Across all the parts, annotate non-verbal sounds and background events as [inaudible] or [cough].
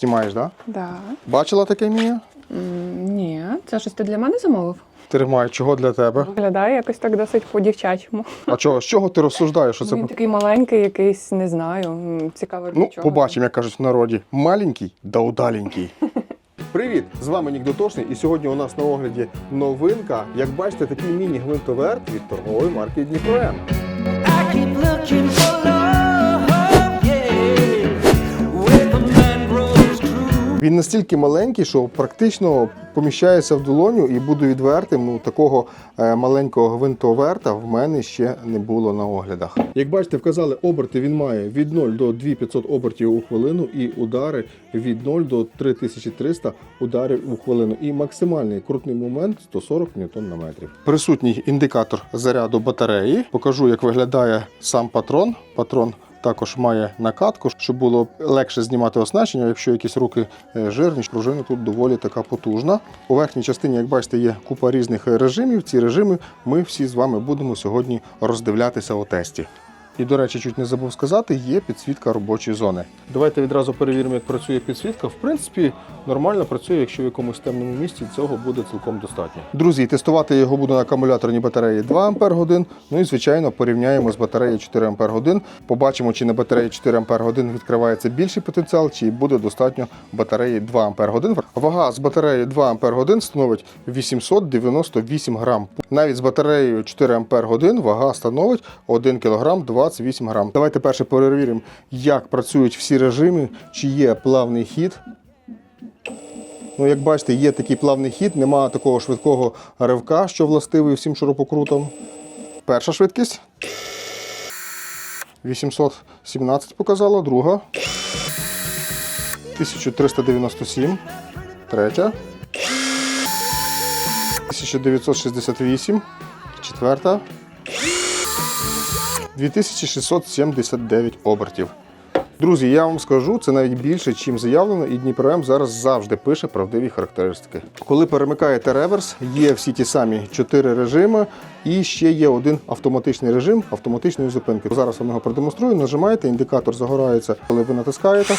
Знімаєш, так? Да? Да. Бачила таке Мія? М, Ні, це щось ти для мене замовив? Тримай, чого для тебе? Виглядає якось так досить по-дівчачому. А чого? З чого ти розсуждаєш? Що це? Він такий маленький, якийсь, не знаю. м, Цікаво. для Ну, чого. побачимо, як кажуть в народі. Маленький да удаленький. [laughs] Привіт! З вами Нік Дотошний, і сьогодні у нас на огляді новинка. Як бачите, такий міні-гвинтоверт від торгової марки Дніпром. I keep looking for Він настільки маленький, що практично поміщається в долоню, і буду відвертим. Ну такого е, маленького гвинтоверта в мене ще не було на оглядах. Як бачите, вказали оберти. Він має від 0 до 2500 обертів у хвилину, і удари від 0 до 3300 ударів у хвилину. І максимальний крутний момент 140 ньютон на метрів. Присутній індикатор заряду батареї. Покажу, як виглядає сам патрон. Патрон також має накатку, щоб було легше знімати оснащення, якщо якісь руки е, жирні. Пружина тут доволі така потужна. У верхній частині, як бачите, є купа різних режимів. Ці режими ми всі з вами будемо сьогодні роздивлятися у тесті. І, до речі, чуть не забув сказати, є підсвітка робочої зони. Давайте відразу перевіримо, як працює підсвітка. В принципі, нормально працює, якщо в якомусь темному місці цього буде цілком достатньо. Друзі, тестувати його буду на акумуляторній батареї 2 Ах. Ну і звичайно порівняємо з батареєю 4 Ах. Побачимо, чи на батареї 4 Ах відкривається більший потенціал, чи буде достатньо батареї 2 Ах. Вага з батареї 2 Ах становить 898 грам. Навіть з батареєю 4 Ах вага становить 1 кг 28 грам. Давайте перше перевіримо, як працюють всі режими, чи є плавний хід. Ну, як бачите, є такий плавний хід, немає такого швидкого ривка, що властивий всім шурупокрутам. Перша швидкість. 817 показала, друга. 1397. Третя. 1968. Четверта. 2679 обертів. Друзі, я вам скажу, це навіть більше, чим заявлено, і Дніпром зараз завжди пише правдиві характеристики. Коли перемикаєте реверс, є всі ті самі чотири режими, і ще є один автоматичний режим автоматичної зупинки. Зараз вам його продемонструю. Нажимаєте, індикатор загорається, коли ви натискаєте.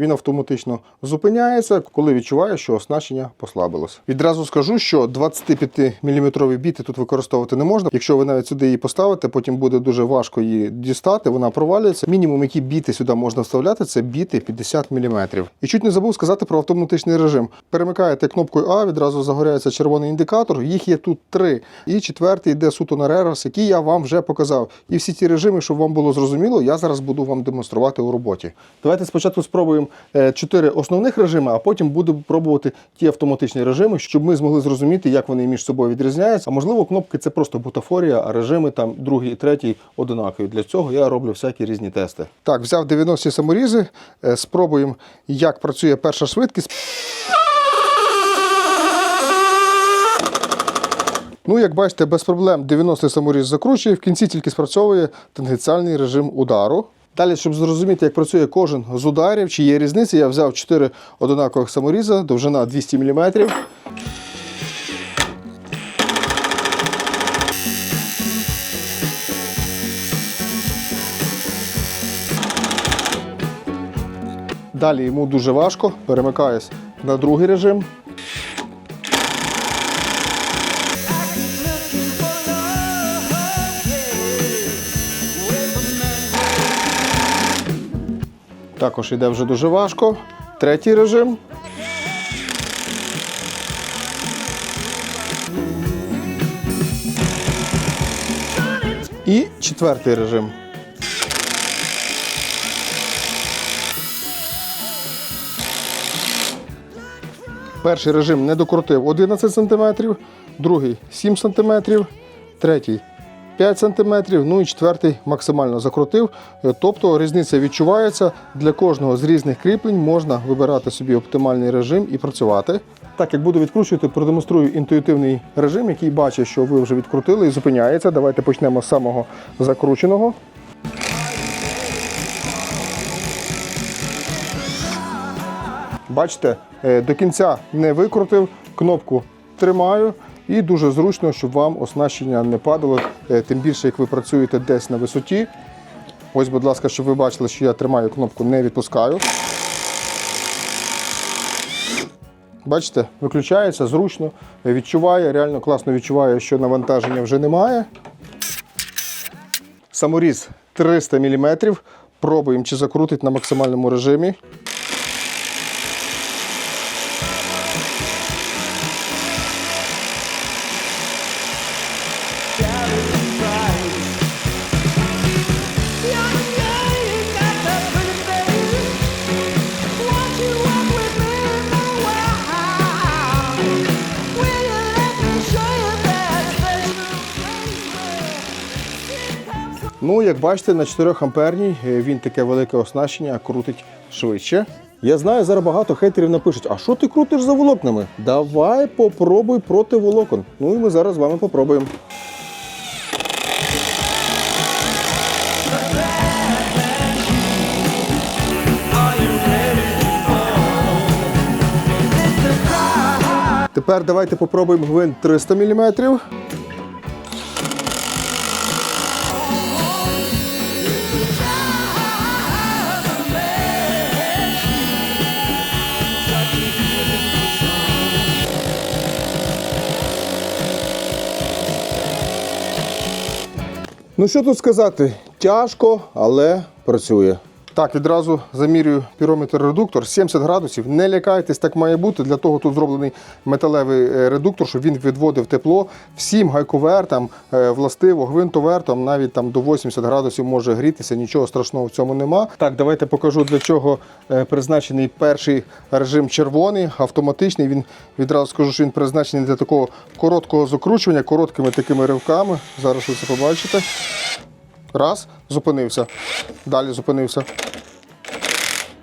Він автоматично зупиняється, коли відчуває, що оснащення послабилось. Відразу скажу, що 25-мм біти тут використовувати не можна. Якщо ви навіть сюди її поставите, потім буде дуже важко її дістати, вона провалюється. Мінімум, які біти сюди можна вставляти, це біти 50 мм. І чуть не забув сказати про автоматичний режим. Перемикаєте кнопкою А, відразу загоряється червоний індикатор. Їх є тут три. І четвертий йде суто на реверс, який я вам вже показав. І всі ці режими, щоб вам було зрозуміло, я зараз буду вам демонструвати у роботі. Давайте спочатку спробуємо е, чотири основних режими, а потім буду пробувати ті автоматичні режими, щоб ми змогли зрозуміти, як вони між собою відрізняються. А можливо, кнопки це просто бутафорія, а режими там другий і третій одинакові. Для цього я роблю всякі різні тести. Так, взяв 90 саморізи, е, спробуємо, як працює перша швидкість. Ну, як бачите, без проблем 90 саморіз закручує, в кінці тільки спрацьовує тангенціальний режим удару. Далі, щоб зрозуміти, як працює кожен з ударів, чи є різниця, я взяв 4 одинакових саморіза, довжина 200 мм. Далі йому дуже важко, перемикаюсь на другий режим. Також йде вже дуже важко. Третій режим. І четвертий режим. Перший режим не докрутив 11 см, другий 7 см, третій 5 см, ну і четвертий максимально закрутив. Е, Тобто різниця відчувається. Для кожного з різних кріплень можна вибирати собі оптимальний режим і працювати. Так, як буду відкручувати, продемонструю інтуїтивний режим, який бачить, що ви вже відкрутили і зупиняється. Давайте почнемо з самого закрученого. Бачите, е, до кінця не викрутив, кнопку тримаю і дуже зручно, щоб вам оснащення не падало, е, тим більше, як ви працюєте десь на висоті. Ось, будь ласка, щоб ви бачили, що я тримаю кнопку, не відпускаю. Бачите, виключається зручно, відчуває, реально класно відчуває, що навантаження вже немає. Саморіз 300 мм. Пробуємо, чи закрутить на максимальному режимі. Ну, як бачите, на 4 амперній е, він таке велике оснащення крутить швидше. Я знаю, зараз багато хейтерів напишуть: а що ти крутиш за волокнами? Давай попробуй проти волокон. Ну і ми зараз з вами попробуємо. Тепер давайте попробуємо гвинт 300 мм. Ну що тут сказати? Тяжко, але працює. Так, відразу замірюю пірометр редуктор 70 градусів. Не лякайтесь, так має бути. Для того тут зроблений металевий е, редуктор, щоб він відводив тепло. Всім гайковертам, е, властиво, гвинтовертам, навіть там до 80 градусів може грітися, нічого страшного в цьому нема. Так, давайте покажу для чого е, призначений перший режим червоний, автоматичний. Він відразу скажу, що він призначений для такого короткого закручування, короткими такими ривками. Зараз ви це побачите. Раз, зупинився. Далі зупинився.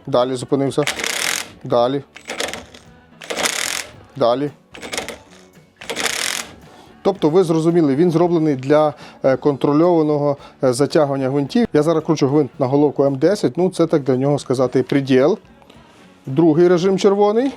Далі зупинився. Далі. Далі. Тобто ви зрозуміли, він зроблений для е, контрольованого е, затягування гвинтів. Я зараз кручу гвинт на головку М10, ну це так для нього сказати приділ. Другий режим червоний.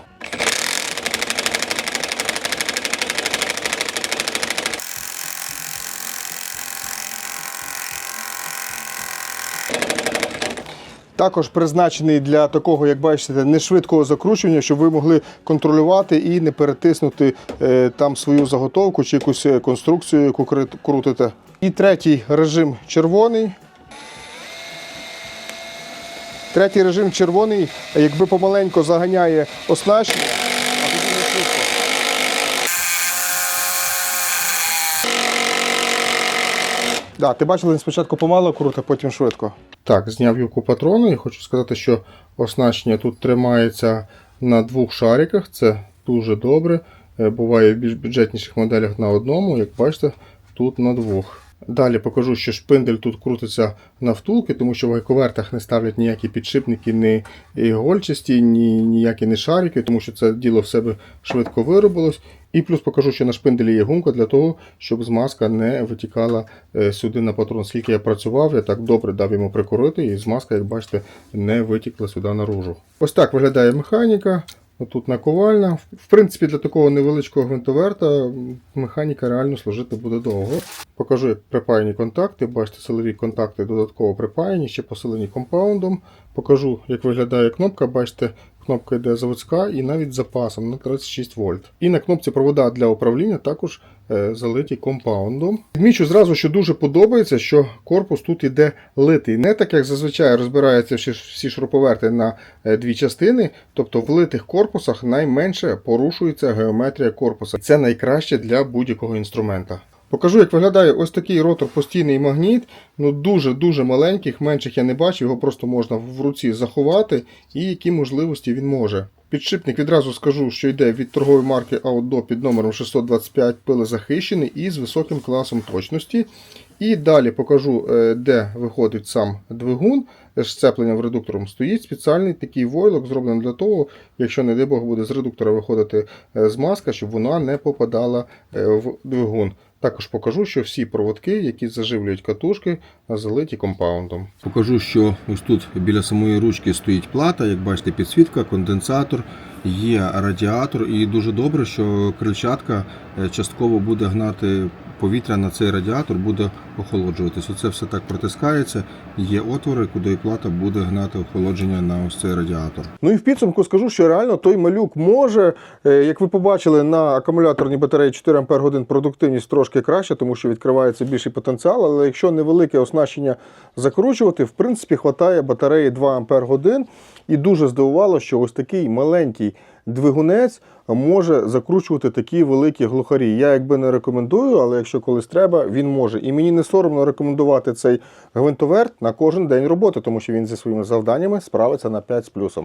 Також призначений для такого, як бачите, нешвидкого закручування, щоб ви могли контролювати і не перетиснути е, там свою заготовку чи якусь е, конструкцію, яку крутите. І третій режим червоний. Третій режим червоний, якби помаленько заганяє оснащення. а тоді не швидко. Да, ти бачили, він спочатку помало круто, потім швидко. Так, зняв юку патрону і хочу сказати, що оснащення тут тримається на двох шариках. Це дуже добре. Е, Буває в більш бюджетніших моделях на одному, як бачите, тут на двох. Далі покажу, що шпиндель тут крутиться на втулки, тому що в гайковертах не ставлять ніякі підшипники, ні гольчасті, ні ніякі не шарики, тому що це діло в себе швидко виробилось. І плюс покажу, що на шпинделі є гумка для того, щоб змазка не витікала е, сюди на патрон. Скільки я працював, я так добре дав йому прикурити, і змазка, як бачите, не витікла сюди наружу. Ось так виглядає механіка. Тут наковальна. В принципі, для такого невеличкого гвинтоверта механіка реально служити буде довго. Покажу, як припаяні контакти. Бачите, силові контакти додатково припаяні, ще посилені компаундом. Покажу, як виглядає кнопка. Бачите, кнопка йде заводська і навіть запасом на 36 вольт. І на кнопці провода для управління також е, залиті компаундом. Відмічу зразу, що дуже подобається, що корпус тут іде литий. Не так, як зазвичай розбираються всі, всі шуруповерти на е, дві частини. Тобто в литих корпусах найменше порушується геометрія корпуса. Це найкраще для будь-якого інструмента. Покажу, як виглядає ось такий ротор постійний магніт. Ну дуже-дуже маленьких, менших я не бачив, його просто можна в руці заховати і які можливості він може. Підшипник відразу скажу, що йде від торгової марки Outdo під номером 625 пилезахищений і з високим класом точності. І далі покажу, е, де виходить сам двигун. З щепленням редуктором стоїть спеціальний такий войлок, зроблений для того, якщо, не дай Бог, буде з редуктора виходити е, змазка, щоб вона не попадала е, в двигун. Також покажу, що всі проводки, які заживлюють катушки, залиті компаундом. Покажу, що ось тут біля самої ручки стоїть плата, як бачите, підсвітка, конденсатор, є радіатор, і дуже добре, що крильчатка е, частково буде гнати повітря на цей радіатор буде охолоджуватися. Оце все так протискається, є отвори, куди плата буде гнати охолодження на ось цей радіатор. Ну і в підсумку скажу, що реально той малюк може, е, як ви побачили, на акумуляторній батареї 4 Ах продуктивність трошки краще, тому що відкривається більший потенціал. Але якщо невелике оснащення закручувати, в принципі, хватає батареї 2 Ах. І дуже здивувало, що ось такий маленький двигунець може закручувати такі великі глухарі. Я якби не рекомендую, але якщо колись треба, він може. І мені не соромно рекомендувати цей гвинтоверт на кожен день роботи, тому що він зі своїми завданнями справиться на 5 з плюсом.